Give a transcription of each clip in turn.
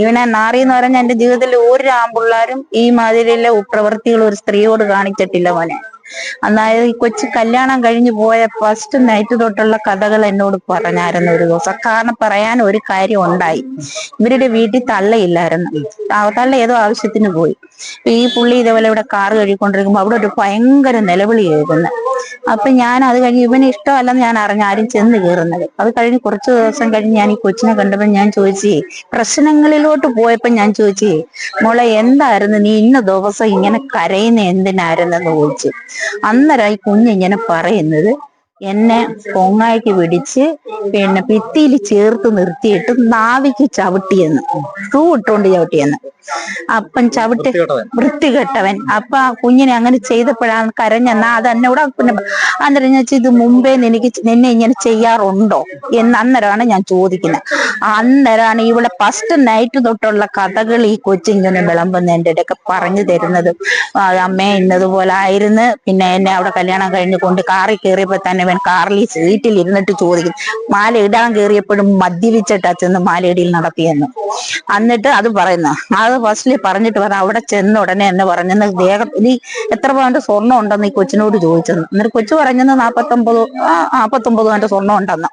ഇവനെ നാറി എന്ന് പറഞ്ഞ എന്റെ ജീവിതത്തിൽ ഒരു ആമ്പിള്ളാരും ഈ മാതിരിയുള്ള പ്രവൃത്തികൾ ഒരു സ്ത്രീയോട് കാണിച്ചിട്ടില്ല മോനെ. അതായത് ഈ കൊച്ചു കല്യാണം കഴിഞ്ഞു പോയ ഫസ്റ്റ് നൈറ്റ് തൊട്ടുള്ള കഥകൾ എന്നോട് പറഞ്ഞായിരുന്നു ഒരു ദിവസം. കാരണം പറയാൻ ഒരു കാര്യം ഉണ്ടായി. ഇവരുടെ വീട്ടിൽ തള്ളയില്ലായിരുന്നു. തള്ള ഏതോ ആവശ്യത്തിന് പോയി. ഈ പുള്ളി ഇതേപോലെ ഇവിടെ കാർ കഴുകിക്കൊണ്ടിരിക്കുമ്പോ അവിടെ ഒരു ഭയങ്കര നിലവിളി കേൾക്കുന്നത് അപ്പൊ ഞാൻ അത് കഴിഞ്ഞ് ഇവന് ഇഷ്ടമല്ലെന്ന് ഞാൻ അറിഞ്ഞ ആരും ചെന്ന് കയറുന്നത്. അത് കഴിഞ്ഞ് കുറച്ച് ദിവസം കഴിഞ്ഞ് ഞാൻ ഈ കൊച്ചിനെ കണ്ടപ്പോൾ ഞാൻ ചോദിച്ചേ പ്രശ്നങ്ങളിലോട്ട് പോയപ്പോ ഞാൻ ചോദിച്ചേ മോളെ എന്തായിരുന്നു നീ ഇന്ന ദിവസം ഇങ്ങനെ കരയുന്ന എന്തിനായിരുന്നെന്ന് ചോദിച്ചു. അന്നേരം ഈ കുഞ്ഞിങ്ങനെ പറയുന്നത് എന്നെ പൊങ്ങായ്ക്ക് പിടിച്ച് പിന്നെ ഭിത്തിയിൽ ചേർത്ത് നിർത്തിയിട്ട് നാവിക്ക് ചവിട്ടിയെന്ന് ഷൂ ഇട്ടുകൊണ്ട് ചവിട്ടിയെന്ന്. അപ്പം ചവിട്ടി വൃത്തികെട്ടവൻ. അപ്പൊ ആ കുഞ്ഞിനെ അങ്ങനെ ചെയ്തപ്പോഴാണ് കരഞ്ഞെന്നാ അത് എന്നോട് പിന്നെ അന്നേരം ഞാൻ ഇത് മുമ്പേ നിനക്ക് നിന്നെ ഇങ്ങനെ ചെയ്യാറുണ്ടോ? എന്ന് അന്നേരമാണ് ഞാൻ ചോദിക്കുന്നത്. അന്നേരമാണ് ഇവിടെ ഫസ്റ്റ് നൈറ്റ് തൊട്ടുള്ള കഥകൾ ഈ കൊച്ചിങ്ങനെ വിളമ്പുന്ന എന്റെ ഇടയ്ക്ക് പറഞ്ഞു തരുന്നത്. അമ്മ അമ്മേ ഇന്നതുപോലെ ആയിരുന്നു. പിന്നെ എന്നെ അവിടെ കല്യാണം കഴിഞ്ഞ് കൊണ്ട് കാറിൽ കയറിയപ്പോ തന്നെ ഇവൻ കാറിൽ സീറ്റിൽ ഇരുന്നിട്ട് ചോദിക്കും മാല ഇടാൻ കയറിയപ്പോഴും മദ്യപിച്ചിട്ടാ ചെന്ന് മാലയിടിയിൽ നടത്തിയെന്ന്. എന്നിട്ട് അത് പറയുന്നു. അത് ഫസ്റ്റിൽ പറഞ്ഞിട്ട് പറഞ്ഞ അവിടെ ചെന്ന ഉടനെ എന്നെ പറഞ്ഞെന്ന് ദേഹം ഇനി എത്ര പവന്റെ സ്വർണം ഉണ്ടെന്ന് ഈ കൊച്ചിനോട് ചോദിച്ചെന്ന് എന്നിട്ട് കൊച്ചു പറഞ്ഞെന്ന് നാപ്പത്തൊമ്പത് നാപ്പത്തൊമ്പത് പവന്റെ സ്വർണം ഉണ്ടെന്ന്.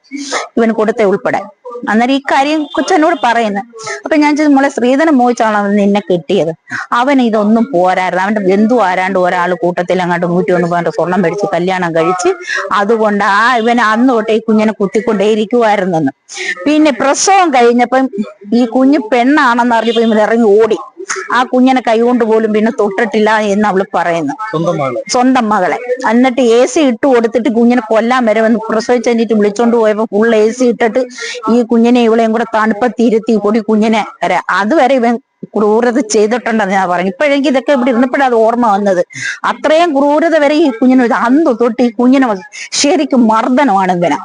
ഇവന് കൊടുത്ത ഉൾപ്പെടെ. അന്നേരം ഈ കാര്യം കൊച്ചനോട് പറയുന്നത് അപ്പൊ ഞാൻ ചോദിച്ചു മോളെ ശ്രീധനം മോഹിച്ചാണ് അവൻ നിന്നെ കിട്ടിയത്? അവൻ ഇതൊന്നും പോരായിരുന്നു അവന്റെ ബന്ധു ആരാണ്ട് ഒരാൾ കൂട്ടത്തിൽ അങ്ങോട്ട് നൂറ്റി ഒന്ന് പോകാൻ സ്വർണം മേടിച്ച് കല്യാണം കഴിച്ച് അതുകൊണ്ട് ആ ഇവൻ അന്ന് തൊട്ടേ ഈ കുഞ്ഞിനെ കുത്തിക്കൊണ്ടേയിരിക്കുമായിരുന്നെന്ന് പിന്നെ പ്രസവം കഴിഞ്ഞപ്പം ഈ കുഞ്ഞ് പെണ്ണാണെന്ന് അറിഞ്ഞപ്പോ ഇവൻ ഇറങ്ങി ഓടി. ആ കുഞ്ഞിനെ കൈകൊണ്ട് പോലും പിന്നെ തൊട്ടിട്ടില്ല എന്ന് അവൾ പറയുന്നു. സ്വന്തം മകളെ. എന്നിട്ട് എ സി ഇട്ട് കൊടുത്തിട്ട് കുഞ്ഞിനെ കൊല്ലാൻ വരെ വന്ന് പ്രസവിച്ചെന്നിട്ട് വിളിച്ചോണ്ട് പോയപ്പോ ഫുൾ എ സി ഇട്ടിട്ട് ഈ കുഞ്ഞിനെ ഇവളെയും കൂടെ തണുപ്പത്തിരുത്തി കൂടി കുഞ്ഞിനെ വരെ. അതുവരെ ഇവൻ ക്രൂരത ചെയ്തിട്ടുണ്ടെന്ന് ഞാൻ പറഞ്ഞു. ഇപ്പോഴെങ്കിൽ ഇതൊക്കെ ഇവിടെ ഇരുന്നപ്പോഴാണ് അത് ഓർമ്മ വന്നത്. അത്രയും ക്രൂരത വരെ ഈ കുഞ്ഞിനെ അന്ന് തൊട്ട് ഈ കുഞ്ഞിനെ ശരിക്കും മർദ്ദനമാണ് ഇവനെ.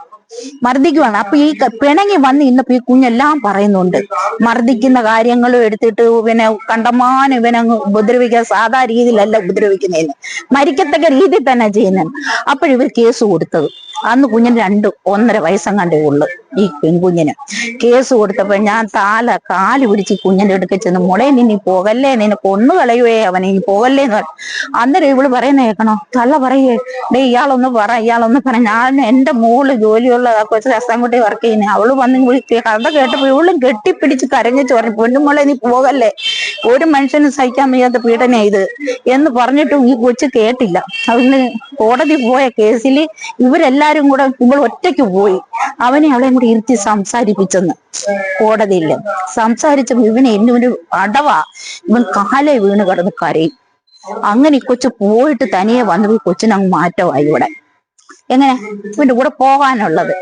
മർദ്ദിക്കുവാണ്. അപ്പൊ ഈ പിണങ്ങി വന്ന് ഇന്നിപ്പോ ഈ കുഞ്ഞെല്ലാം പറയുന്നുണ്ട്. മർദ്ദിക്കുന്ന കാര്യങ്ങളും എടുത്തിട്ട് ഇവനെ കണ്ടമാനം ഇവനെ ഉപദ്രവിക്കാൻ സാധാ രീതിയിലല്ല ഉപദ്രവിക്കുന്നതെന്ന്. മരിക്കത്തക്ക രീതിയിൽ തന്നെ ചെയ്യുന്നത് അപ്പോഴിവർ കേസ് കൊടുത്തത്. അന്ന് കുഞ്ഞിന് രണ്ട് ഒന്നര വയസ്സെങ്ങാണ്ടേ ഉള്ളു ഈ പെൺകുഞ്ഞിന്. കേസ് കൊടുത്തപ്പോ ഞാൻ താല കാൽ പിടിച്ച് കുഞ്ഞിന്റെ അടുക്ക ചെന്ന് മുളയെ നിന്നെ പോകല്ലേ? നിന്നെ കൊന്നു കളയുവേ അവൻ ഈ പോകല്ലേ? എന്ന് അന്നേരം ഇവൾ പറയുന്ന കേൾക്കണോ? തള്ള പറയേ ഡേ ഇയാളൊന്ന് പറ ഇയാളൊന്ന് പറ. ഞാൻ എന്റെ മോൾ ജോലിയുള്ള കൊച്ചു രസംകുട്ടി വർക്ക് ചെയ്യുന്നത് അവൾ വന്ന് കഥ കേട്ടപ്പോ ഇവളും കെട്ടിപ്പിടിച്ച് കരഞ്ഞിട്ട് പറഞ്ഞു പെണ്ണുമോളെ നീ പോകല്ലേ? ഒരു മനുഷ്യന് സഹിക്കാൻ വയ്യാത്ത പീഡന ഇത്. എന്ന് പറഞ്ഞിട്ടും ഈ കൊച്ചു കേട്ടില്ല. അതിന് കോടതി പോയ കേസിൽ ഇവരെല്ലാരും കൂടെ ഇവൾ ഒറ്റയ്ക്ക് പോയി. അവനെ അവളെയും കൂടി ഇരുത്തി സംസാരിപ്പിച്ചെന്ന്. കോടതിയിൽ. സംസാരിച്ചപ്പോ ഇവനെ ഒരു അടവാ. ഇവൻ കാലെ വീണ് കിടന്ന് കരയും. അങ്ങനെ ഈ കൊച്ചു പോയിട്ട് തനിയെ വന്നപ്പോ ഈ കൊച്ചിനങ്ങ് മാറ്റമായി ഇവിടെ. എങ്ങനെ? ഇവന്റെ കൂടെ പോകാനുള്ളത്.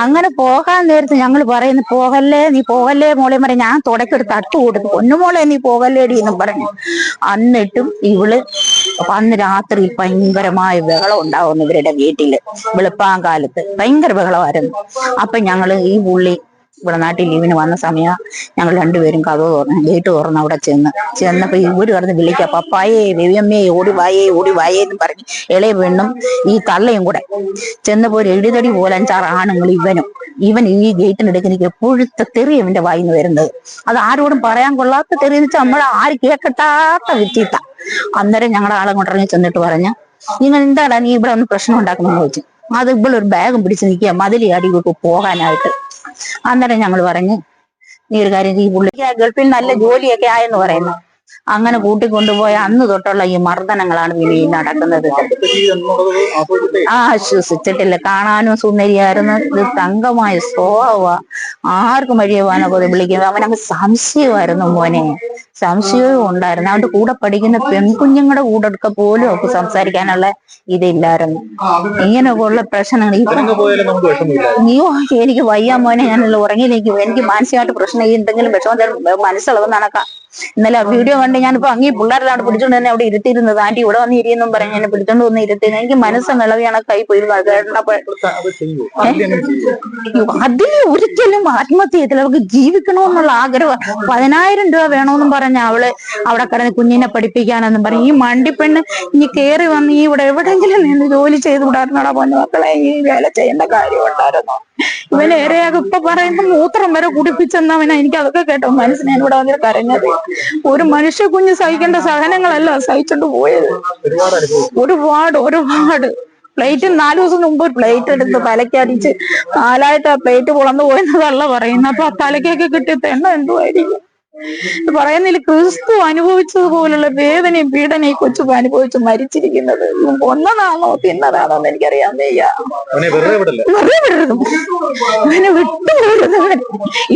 അങ്ങനെ പോകാൻ നേരത്ത് ഞങ്ങൾ പറയുന്നു പോകല്ലേ നീ പോകല്ലേ മോളെ? പറയും ഞാൻ തുടക്കൊരു തട്ട് കൊടുത്തു. പൊന്നുമോളെ നീ പോകല്ലേടി എന്നും പറഞ്ഞു. അന്നിട്ടും ഇവൾ അപ്പൊ അന്ന് രാത്രി ഭയങ്കരമായ ബഹളം ഉണ്ടാവുന്നു ഇവരുടെ വീട്ടിൽ. വെളുപ്പാൻ കാലത്ത്. ഭയങ്കര ബഹളമായിരുന്നു. അപ്പൊ ഞങ്ങൾ ഈ പുള്ളി ഇവിടെ നാട്ടിൽ ലീവിന് വന്ന സമയം ഞങ്ങൾ രണ്ടുപേരും കഥ തുറന്ന് ഗേറ്റ് തുറന്ന് അവിടെ ചെന്ന്. ചെന്നപ്പോ ഇവർ കടന്ന് വിളിക്ക പപ്പായേ വെവിയമ്മയെ ഓടി വായേ ഓടി വായേ എന്ന് പറഞ്ഞ് ഇളയ പെണ്ണും ഈ തള്ളയും കൂടെ ചെന്നപ്പോ ഒരു എഴുതടി പോലെ അഞ്ചാറ് ആണുങ്ങൾ ഇവനും. ഇവൻ ഈ ഗേറ്റിനിടയ്ക്ക് എനിക്ക് എപ്പോഴത്തെ തെറി ഇവന്റെ വായിന്ന് വരുന്നത്. അത് ആരോടും പറയാൻ കൊള്ളാത്ത തെറി എന്ന് വെച്ചാൽ നമ്മൾ ആര് കേൾക്കട്ടാത്ത വിറ്റീത്ത അന്നേരം ഞങ്ങളുടെ ആളെ കൊണ്ടിറങ്ങി ചെന്നിട്ട് പറഞ്ഞ നിങ്ങൾ എന്താടാ നീ ഇവിടെ ഒന്ന് പ്രശ്നം ഉണ്ടാക്കണമെന്ന് ചോദിച്ചു? അത് ഒരു ബാഗും പിടിച്ച് നിൽക്കുക മതിലി അടി വിട്ടു പോകാനായിട്ട്. അന്നേരം ഞങ്ങൾ പറഞ്ഞു നീ ഒരു കാര്യം ഈ പുള്ളി ഗൾഫിൽ നല്ല ജോലിയൊക്കെ ആയെന്ന് പറയുന്നു. അങ്ങനെ കൂട്ടിക്കൊണ്ടുപോയ അന്ന് തൊട്ടുള്ള ഈ മർദ്ദനങ്ങളാണ് ഇനി നടക്കുന്നത്. ആ ആശ്വസിച്ചിട്ടില്ല കാണാനും സുന്ദരിയായിരുന്നു. ഇത് തങ്കമായ സ്വഭാവ ആർക്കും പോലെ വിളിക്കുന്നത്. അവനങ്ങ് സംശയമായിരുന്നു മോനെ. സംശയവും ഉണ്ടായിരുന്നു. അവന്റെ കൂടെ പഠിക്കുന്ന പെൺകുഞ്ഞുങ്ങളുടെ കൂടെ ഒക്കെ പോലും അവർക്ക് സംസാരിക്കാനുള്ള ഇതില്ലായിരുന്നു. ഇങ്ങനെയൊക്കെ ഉള്ള പ്രശ്നങ്ങൾ അയ്യോ എനിക്ക് വയ്യ മോനെ ഞാനല്ല ഉറങ്ങി നിൽക്കും എനിക്ക് മാനസികമായിട്ട് പ്രശ്നം ഉണ്ടെങ്കിലും എന്തെങ്കിലും വിഷമം മനസ്സിളവ് നടക്കാം ഇന്നലെ ആ വീഡിയോ കണ്ട് ഞാനിപ്പോ അങ്ങി പിള്ളേരെല്ലാം പിടിച്ചോണ്ട് തന്നെ അവിടെ ഇരുത്തിയിരുന്നത്. ആന്റി ഇവിടെ വന്ന് ഇരിയെന്നും പറഞ്ഞ് എന്നെ പിടിച്ചോണ്ട് വന്ന് ഇരുത്തിയിരുന്നു എനിക്ക് മനസ്സ് നിളവിയാണ് കൈ പോയി അതിന് ഒരിക്കലും ആത്മഹത്യ ചെയ്തില്ല അവർക്ക് ജീവിക്കണമെന്നുള്ള ആഗ്രഹം. പതിനായിരം രൂപ വേണമെന്നും പറഞ്ഞ അവൾ അവിടെ കിടന്ന് കുഞ്ഞിനെ പഠിപ്പിക്കാനെന്നും പറഞ്ഞു. ഈ മണ്ടിപ്പെണ്ണ് ഇനി കേറി വന്ന് ഈ ഇവിടെ എവിടെയെങ്കിലും നിന്ന് ജോലി ചെയ്ത് വിടാറുണ്ടോ പൊന്നു മക്കളെ. ഈ വേല ചെയ്യേണ്ട കാര്യം ഉണ്ടായിരുന്നു? ഇവനെ ഏറെയാകെ ഇപ്പൊ പറയുമ്പോ മൂത്രം വരെ കുടിപ്പിച്ചെന്നവനാ എനിക്ക് അതൊക്കെ കേട്ടോ മനസ്സിനെ ഇവിടെ വന്നിട്ട് കരഞ്ഞത്. ഒരു മനുഷ്യ കുഞ്ഞ് സഹിക്കേണ്ട സഹനങ്ങളല്ല സഹിച്ചോണ്ട് പോയത്. ഒരുപാട് ഒരുപാട്. പ്ലേറ്റ് നാല് ദിവസം മുമ്പ് ഒരു പ്ലേറ്റ് എടുത്ത് തലക്കടിച്ച് നാലായിട്ട് ആ പ്ലേറ്റ് പൊളന്ന് പോയെന്നതല്ല പറയുന്നത്. അപ്പൊ ആ തലക്കൊക്കെ കിട്ടിയ തെണ്ണ എന്തുമായിരിക്കും പറയുന്നില്ല ക്രിസ്തു അനുഭവിച്ചതുപോലുള്ള വേദനയും പീഡനയും കൊച്ചു അനുഭവിച്ച് മരിച്ചിരിക്കുന്നത്. ഒന്നതാണോ കൊന്നതാണോ? തിന്നതാണോ എന്ന് എനിക്കറിയാൻ വയ്യ. വെറുതെ അവനെ വിട്ടുപോരുന്നവൻ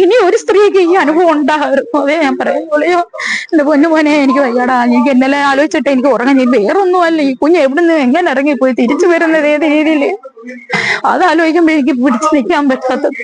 ഇനി ഒരു സ്ത്രീക്ക് ഈ അനുഭവം ഉണ്ടാകരുത്. അതേ ഞാൻ പറയുള്ളൂ എന്റെ പൊന്നു മോനെ എനിക്ക് വയ്യാടാ. എനിക്ക് ഇന്നലെ ആലോചിച്ചിട്ട് എനിക്ക് ഉറങ്ങാൻ വേറൊന്നുമല്ല. ഈ കുഞ്ഞ് എവിടുന്ന് എങ്ങനെ ഇറങ്ങിപ്പോയി? തിരിച്ചു വരുന്നത് ഏത് രീതിയിൽ? അത് ആലോചിക്കുമ്പോ എനിക്ക് പിടിച്ചു നിൽക്കാൻ പറ്റാത്തത്.